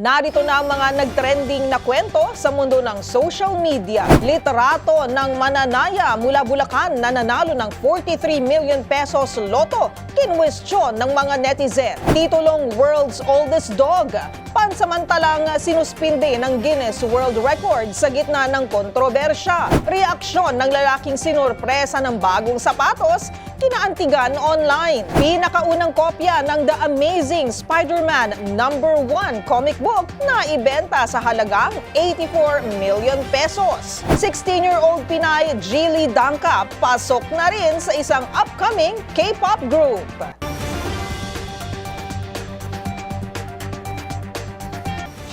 Narito na ang mga nagtrending na kwento sa mundo ng social media. Literato ng mananaya mula Bulacan na nanalo ng 43 million pesos loto. Kinwestiyon ng mga netizen. Titulong World's Oldest Dog. Pansamantalang sinuspinde ng Guinness World Record sa gitna ng kontrobersya. Reaksyon ng lalaking sinurpresa ng bagong sapatos, kinaantigan online. Pinakaunang kopya ng The Amazing Spider-Man number 1 comic book na ibenta sa halagang 84 million pesos. 16-year-old Pinay Jilly Danka pasok na rin sa isang upcoming K-pop group.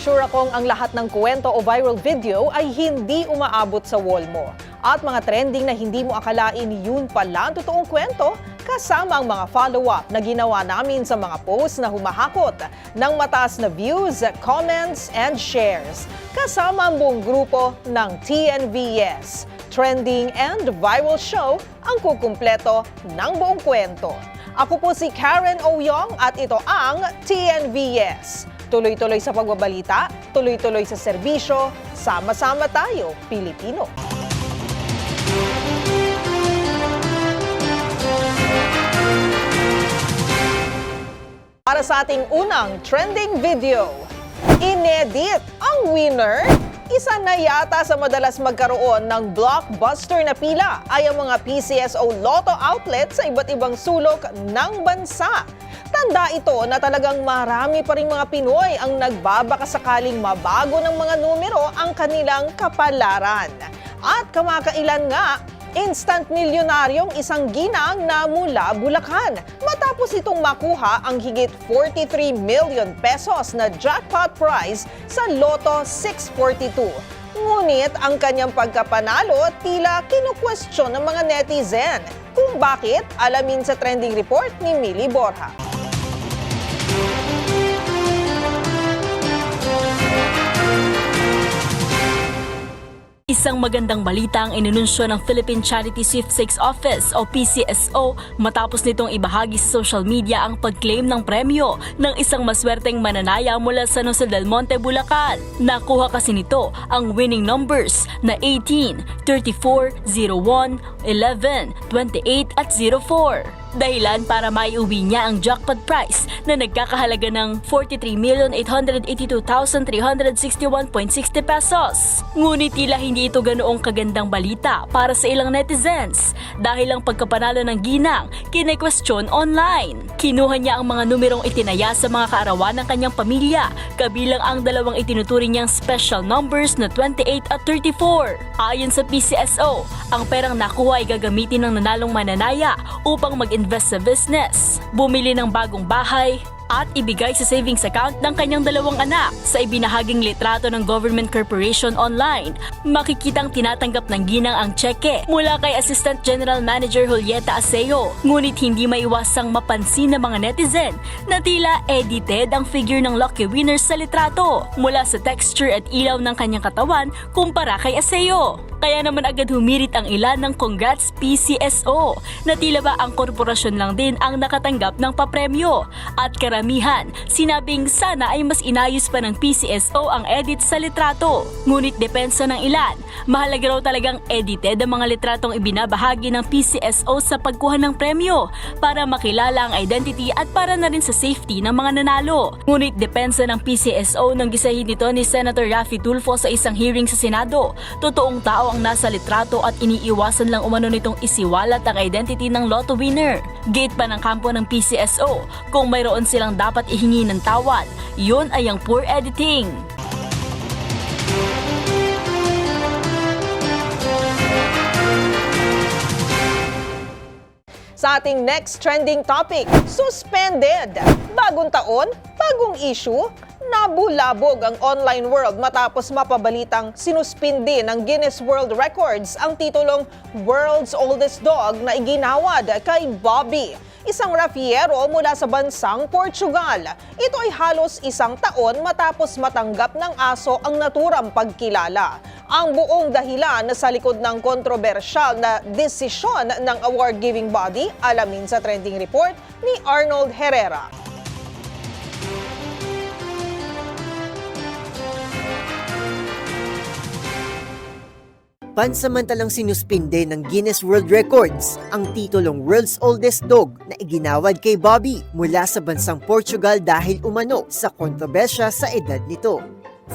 Sure akong ang lahat ng kwento o viral video ay hindi umaabot sa wall mo. At mga trending na hindi mo akalain yun pala ang totoong kwento, kasama ang mga follow-up na ginawa namin sa mga posts na humahakot ng mataas na views, comments, and shares. Kasama ang buong grupo ng TNVS. Trending and viral show ang kukumpleto ng buong kwento. Ako po si Karen Oyong at ito ang TNVS. Tuloy-tuloy sa pagbabalita, tuloy-tuloy sa serbisyo, sama-sama tayo, Pilipino. Para sa ating unang trending video, inedit ang winner isa na yata sa madalas magkaroon ng blockbuster na pila ay ang mga PCSO Lotto outlet sa iba't ibang sulok ng bansa. Tanda ito na talagang marami pa rin mga Pinoy ang nagbabaka sakaling mabago ng mga numero ang kanilang kapalaran. At kamakailan nga, instant milyonaryong isang ginang na mula Bulacan matapos itong makuha ang higit 43 million pesos na jackpot prize sa Lotto 642. Ngunit ang kanyang pagkapanalo tila kinukwestiyon ng mga netizen. Kung bakit, alamin sa trending report ni Millie Borja. Isang magandang balita ang inununsyo ng Philippine Charity Sweepstakes Office o PCSO matapos nitong ibahagi sa social media ang pag-claim ng premyo ng isang maswerteng mananaya mula sa Jose del Monte, Bulacan. Nakuha kasi nito ang winning numbers na 18, 34, 01, 11, 28 at 04 dahilan para maiuwi niya ang jackpot prize na nagkakahalaga ng 43,882,361.60 pesos. Ngunit tila hindi ito ganoong kagandang balita para sa ilang netizens dahil ang pagkapanalo ng ginang kine-question online. Kinuha niya ang mga numerong itinaya sa mga kaarawan ng kanyang pamilya kabilang ang dalawang itinuturing niyang special numbers na 28 at 34. Ayon sa PCSO, ang perang nakuha ay gagamitin ng nanalong mananaya upang mag-invest sa business, bumili ng bagong bahay, at ibigay sa savings account ng kanyang dalawang anak sa ibinahaging litrato ng Government Corporation Online. Makikitang tinatanggap ng ginang ang tseke mula kay Assistant General Manager Julieta Aseo. Ngunit hindi maiwasang mapansin ng mga netizen na tila edited ang figure ng lucky winner sa litrato mula sa texture at ilaw ng kanyang katawan kumpara kay Aseo. Kaya naman agad humirit ang ilan ng Congrats PCSO na tila ba ang korporasyon lang din ang nakatanggap ng papremyo at karamihan sinabing sana ay mas inayos pa ng PCSO ang edit sa litrato. Ngunit depensa ng ilan, mahalaga raw talagang edited ang mga litratong ibinabahagi ng PCSO sa pagkuha ng premyo para makilala ang identity at para na rin sa safety ng mga nanalo. Ngunit depensa ng PCSO nang gisahin nito ni Senator Raffy Tulfo sa isang hearing sa Senado, totoong tao ang nasa litrato at iniiwasan lang umano nitong isiwalat ang identity ng lotto winner. Gate pa ng kampo ng PCSO, kung mayroon silang dapat ihingi ng tawad, yun ay ang poor editing. Sa ating next trending topic, suspended. Bagong taon, bagong issue, nabulabog ang online world matapos mapabalitang sinuspindi ng Guinness World Records ang titulong World's Oldest Dog na iginawad kay Bobby isang rafiero mula sa bansang Portugal. Ito ay halos isang taon matapos matanggap ng aso ang naturang pagkilala. Ang buong dahilan sa likod ng kontrobersyal na desisyon ng award-giving body alamin sa trending report ni Arnold Herrera. Pansamantalang sinuspinde ng Guinness World Records ang titulong World's Oldest Dog na iginawad kay Bobby mula sa bansang Portugal dahil umano sa kontrobersya sa edad nito.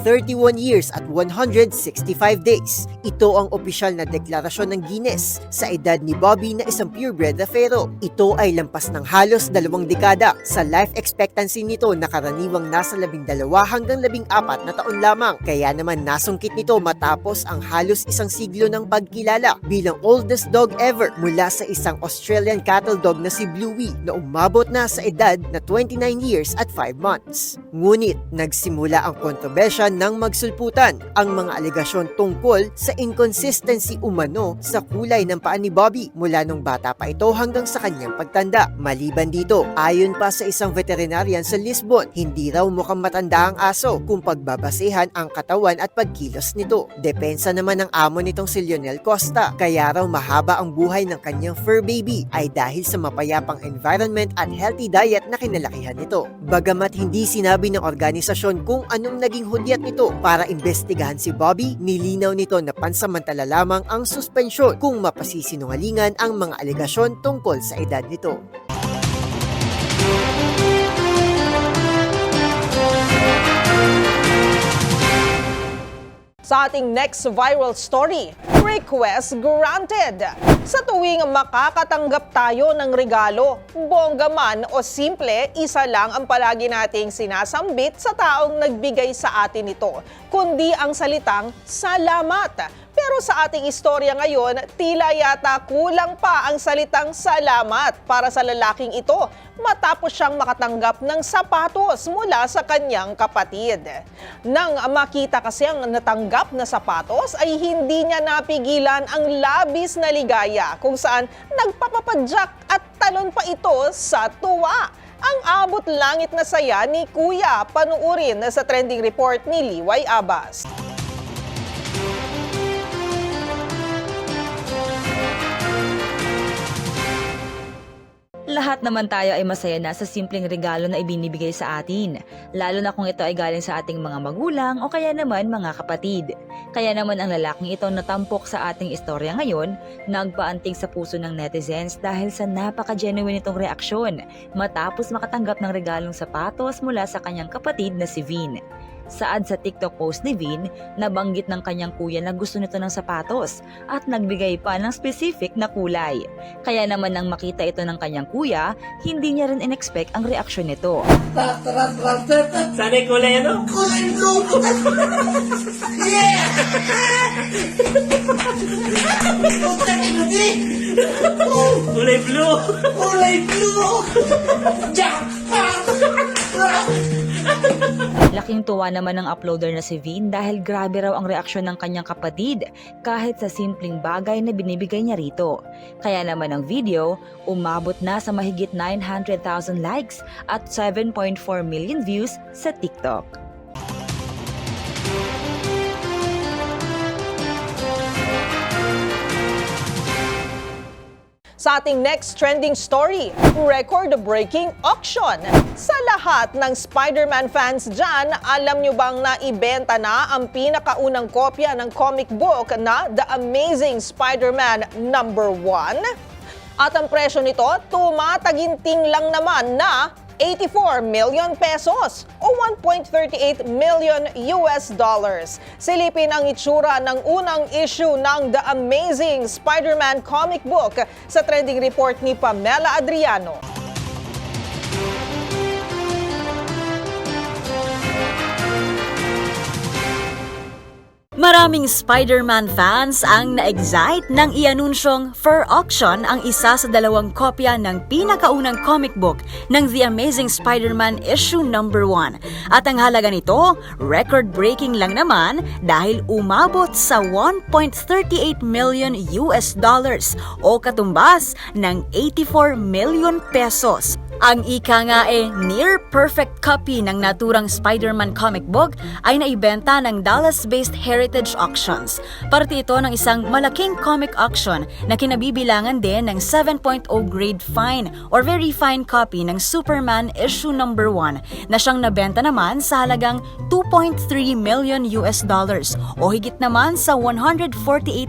31 years at 165 days. Ito ang opisyal na deklarasyon ng Guinness sa edad ni Bobby na isang purebred na fero. Ito ay lampas ng halos dalawang dekada. Sa life expectancy nito na karaniwang nasa 12 hanggang 14 na taon lamang. Kaya naman nasungkit nito matapos ang halos isang siglo ng pagkilala bilang oldest dog ever mula sa isang Australian cattle dog na si Bluey na umabot na sa edad na 29 years at 5 months. Ngunit nagsimula ang kontrobersya ng magsulputan ang mga alegasyon tungkol sa inconsistency umano sa kulay ng paa ni Bobby mula nung bata pa ito hanggang sa kanyang pagtanda. Maliban dito, ayon pa sa isang veterinarian sa Lisbon, hindi raw mukhang matanda ang aso kung pagbabasehan ang katawan at pagkilos nito. Depensa naman ng amo nitong si Lionel Costa, kaya raw mahaba ang buhay ng kanyang fur baby ay dahil sa mapayapang environment at healthy diet na kinalakihan nito. Bagamat hindi sinabi ng organisasyon kung anong naging hudyat nito para imbestigahan si Bobby, nilinaw nito na pansamantala lamang ang suspensyon kung mapasisinungalingan ang mga alegasyon tungkol sa edad nito. Sa ating next viral story, request granted. Sa tuwing makakatanggap tayo ng regalo, bongga man o simple, isa lang ang palagi nating sinasambit sa taong nagbigay sa atin ito, kundi ang salitang salamat. Pero sa ating istorya ngayon, tila yata kulang pa ang salitang salamat para sa lalaking ito matapos siyang makatanggap ng sapatos mula sa kanyang kapatid. Nang makita kasi ang natanggap na sapatos ay hindi niya napigilan ang labis na ligaya kung saan nagpapapadyak at talon pa ito sa tuwa. Ang abot langit na saya ni Kuya panuurin sa trending report ni Liway Abbas. Lahat naman tayo ay masaya na sa simpleng regalo na ibinibigay sa atin, lalo na kung ito ay galing sa ating mga magulang o kaya naman mga kapatid. Kaya naman ang lalaking ito natampok sa ating istorya ngayon, nagpaantig sa puso ng netizens dahil sa napaka-genuine itong reaksyon matapos makatanggap ng regalong sapatos mula sa kanyang kapatid na si Vin. Saad sa TikTok post ni Vin, nabanggit ng kanyang kuya na gusto nito ng sapatos at nagbigay pa ng specific na kulay. Kaya naman nang makita ito ng kanyang kuya, hindi niya rin in-expect ang reaksyon nito. Sana kulay ano? Kulay blue! yeah! Kulay blue! Kulay blue! Jackpot! Laking tuwa naman ng uploader na si Vin dahil grabe raw ang reaksyon ng kanyang kapatid kahit sa simpleng bagay na binibigay niya rito. Kaya naman ang video, umabot na sa mahigit 900,000 likes at 7.4 million views sa TikTok. Ating next trending story, record-breaking auction. Sa lahat ng Spider-Man fans dyan, alam nyo bang naibenta na ang pinakaunang kopya ng comic book na The Amazing Spider-Man number 1? At ang presyo nito, tumataginting lang naman na 84 million pesos o 1.38 million US dollars. Silipin ang itsura ng unang issue ng The Amazing Spider-Man comic book sa trending report ni Pamela Adriano. Maraming Spider-Man fans ang na-excite nang i-anunsyong for auction ang isa sa dalawang kopya ng pinakaunang comic book ng The Amazing Spider-Man issue number 1. At ang halaga nito, record-breaking lang naman dahil umabot sa 1.38 million US dollars o katumbas ng 84 million pesos. Ang ika nga eh, near perfect copy ng naturang Spider-Man comic book ay naibenta ng Dallas-based Heritage Auctions. Parte ito ng isang malaking comic auction na kinabibilangan din ng 7.0 grade fine or very fine copy ng Superman issue number 1 na siyang nabenta naman sa halagang 2.3 million US dollars o higit naman sa 148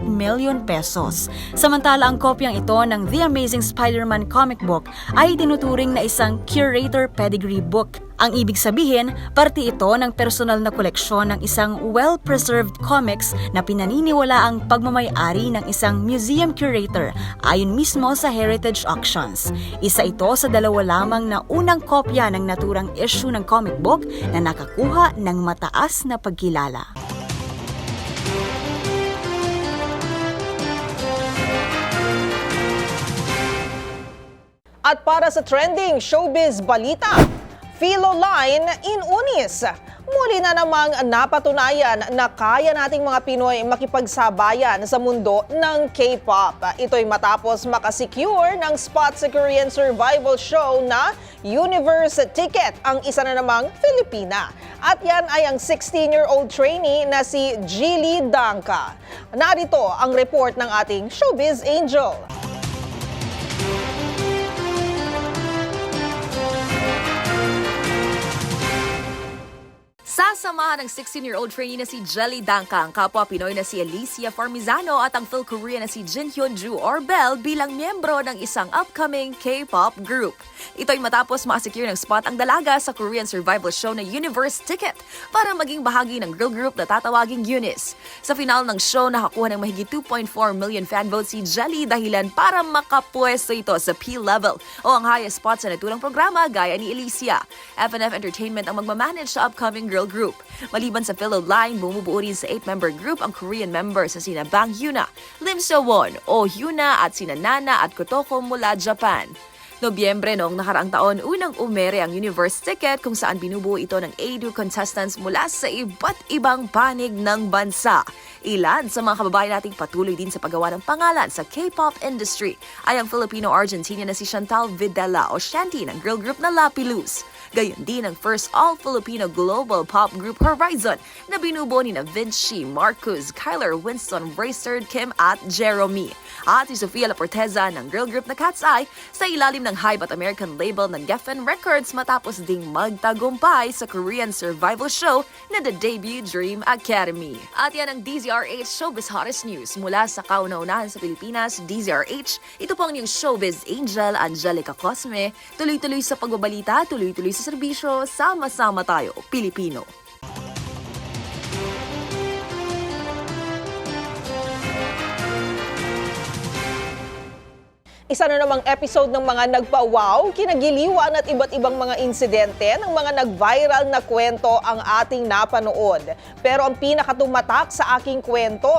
million pesos. Samantala ang kopyang ito ng The Amazing Spider-Man comic book ay tinuturing na isang curator pedigree book. Ang ibig sabihin, parte ito ng personal na koleksyon ng isang well-preserved comics na pinaniniwala ang pagmamayari ng isang museum curator ayon mismo sa Heritage Auctions. Isa ito sa dalawa lamang na unang kopya ng naturang issue ng comic book na nakakuha ng mataas na pagkilala. At para sa trending showbiz balita, Philoline in Unis. Muli na namang napatunayan na kaya nating mga Pinoy makipagsabayan sa mundo ng K-pop. Ito'y matapos makasecure ng spot sa Korean survival show na Universe Ticket, ang isa na namang Filipina. At yan ay ang 16-year-old trainee na si Jilly Danka. Narito ang report ng ating showbiz angel. Sasamahan ng 16-year-old trainee na si Jelly Danka, ang kapwa Pinoy na si Alicia Formizano at ang Phil-Korean na si Jin Hyun-ju or Bell bilang miyembro ng isang upcoming K-pop group. Ito'y matapos makasecure ng spot ang dalaga sa Korean survival show na Universe Ticket para maging bahagi ng girl group na tatawaging Eunice. Sa final ng show, nakakuha ng mahigit 2.4 million fan votes si Jelly dahilan para makapwesto ito sa P-level o ang highest spot sa naturang programa gaya ni Alicia. FNF Entertainment ang magmamanage sa upcoming girl group. Maliban sa Philo Line, bumubuo rin sa 8-member group ang Korean members sa sina Bang Hyuna, Lim So-won, Oh Hyuna at sina Nana at Kotoko mula Japan. Nobyembre noong nakaraang taon, unang umere ang Universe Ticket kung saan binubuo ito ng 82 contestants mula sa iba't ibang panig ng bansa. Ilan sa mga kababayan nating patuloy din sa paggawa ng pangalan sa K-pop industry ay ang Filipino-Argentinian na si Chantal Videla o Shanty ng girl group na Lapilus. Gayon din ang first all-Filipino global pop group Horizon na binubuo ni na Vinci, Marcus, Kyler, Winston, Bracerd, Kim at Jeremy. At si Sofia Laporteza ng girl group na Cat's Eye sa ilalim ng hype at American label na Geffen Records matapos ding magtagumpay sa Korean survival show na The Debut Dream Academy. At yan ang DZRH Showbiz Hottest News mula sa kauna-unahan sa Pilipinas, DZRH. Ito po ang inyong Showbiz Angel Angelica Cosme. Tuloy-tuloy sa pagbabalita, tuloy-tuloy sa serbisyo, sama-sama tayo, Pilipino. Isa na namang episode ng mga nagpa-wow, kinagiliwan at iba't ibang mga insidente ng mga nag-viral na kwento ang ating napanood. Pero ang pinakatumatak sa aking kwento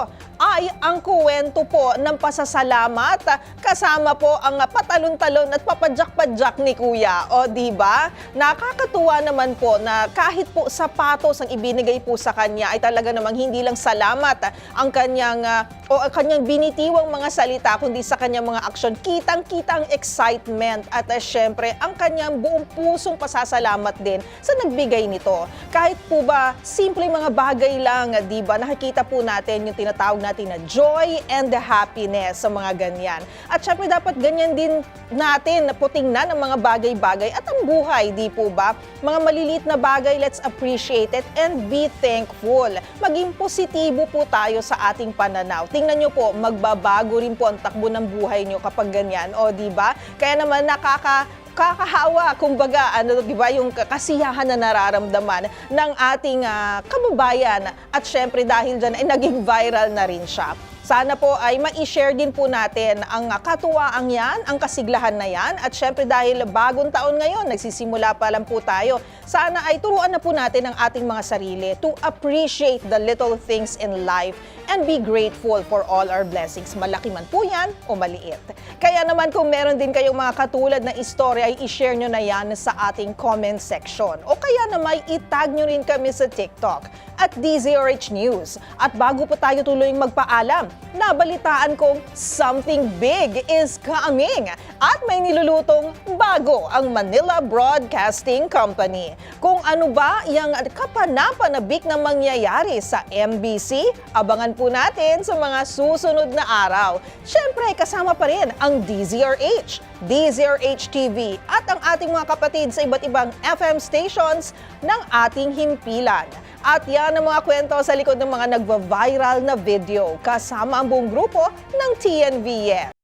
ay ang kwento po ng pasasalamat kasama po ang patalon-talon at papadyak-padyak ni Kuya. O di ba? Nakakatuwa naman po na kahit po sapatos ang ibinigay po sa kanya ay talaga namang hindi lang salamat ang kanyang ah, o ang kanyang binitiwang mga salita kundi sa kanyang mga aksyon. Kitang-kita ang excitement at uh, syempre ang kanyang buong pusong pasasalamat din sa nagbigay nito. Kahit po ba simple mga bagay lang, di ba? Nakikita po natin yung tinatawag natin na joy and the happiness sa mga ganyan. At syempre dapat ganyan din natin na putingnan ang mga bagay-bagay at ang buhay, di po ba? Mga maliliit na bagay, let's appreciate it and be thankful. Maging positibo po tayo sa ating pananaw. Tingnan nyo po, magbabago rin po ang takbo ng buhay nyo kapag ganyan. O, di ba? Kaya naman nakaka kakahawa, kumbaga, ano, di ba, yung kasiyahan na nararamdaman ng ating ah, kababayan. At syempre, dahil dyan, ay naging viral na rin siya. Sana po ay ma-share din po natin ang katuwaang yan, ang kasiglahan na yan. At syempre dahil bagong taon ngayon, nagsisimula pa lang po tayo, sana ay turuan na po natin ang ating mga sarili to appreciate the little things in life and be grateful for all our blessings. Malaki man po yan o maliit. Kaya naman kung meron din kayong mga katulad na istorya, ay i-share nyo na yan sa ating comment section. O kaya naman itag nyo rin kami sa TikTok. at DZRH News. At bago po tayo tuloy magpaalam, nabalitaan kong something big is coming at may nilulutong bago ang Manila Broadcasting Company. Kung ano ba yung kapanapanabik na mangyayari sa MBC, abangan po natin sa mga susunod na araw. Siyempre, kasama pa rin ang DZRH, DZRH TV at ang ating mga kapatid sa iba't ibang FM stations ng ating himpilan. At yan ang mga kwento sa likod ng mga nagva-viral na video kasama ang buong grupo ng TNVS.